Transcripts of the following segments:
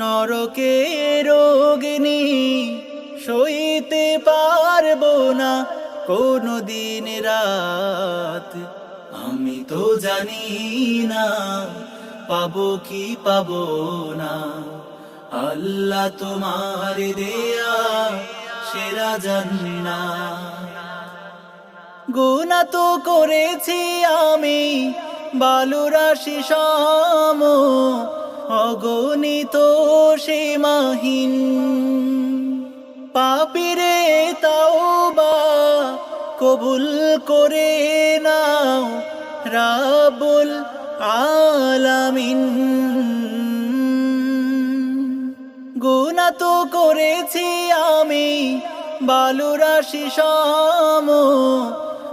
নরকে রোগিনী সইতে পারব না কোনো দিন রাত। আমি তো জানি না, পাবো কি পাবো না। আল্লাহ তোমার দেয়া সেরা জান্না গুণা তো করেছি আমি বালুরাশি সম অগণিত সীমাহীন। পাপিরে তাও বা কবুল করে নাও রাবুল আলামিন। গুণা তো করেছি আমি বালুরাশি সম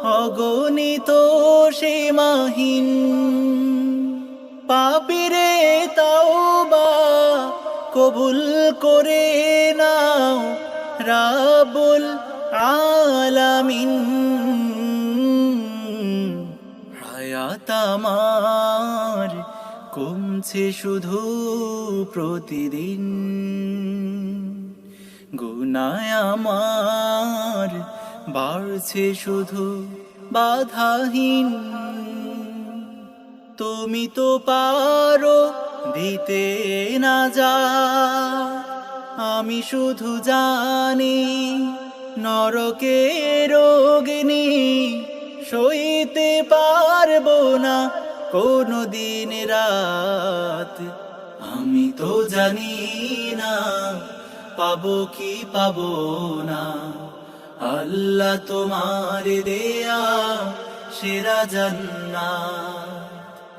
অগণিত সীমাহীন। পাপিরে বা কবুল করে নাও রাবুল আলামিন। হায়াত আমার কমছে শুধু প্রতিদিন। গুনায় আমার বাড়ছে শুধু বাধাহীন। তুমি তো পারো দিতে না যা, আমি শুধু জানি নরকে রোগিনী সইতে পারব না কোনো দিন রাত। আমি তো জানি না পাবো কি পাবো না। আল্লাহ তোমার দেয়া সেরা জান্না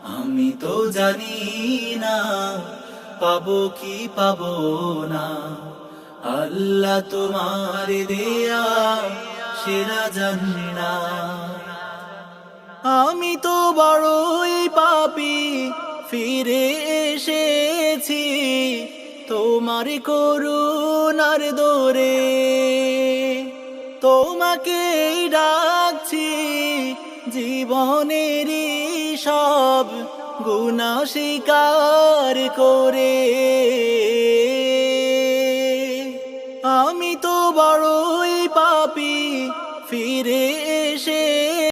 আমি তো জানি না, পাবো কি পাবো না। আল্লাহ তোমার দেয়া সেরা জানি না আমি তো বড়ই পাপি, ফিরে এসেছি তোমার করুণার দোরে। তোমাকে ডাকছি জীবনের সব গুণা স্বীকার করে। আমি তো বড়ই পাপি ফিরে এসে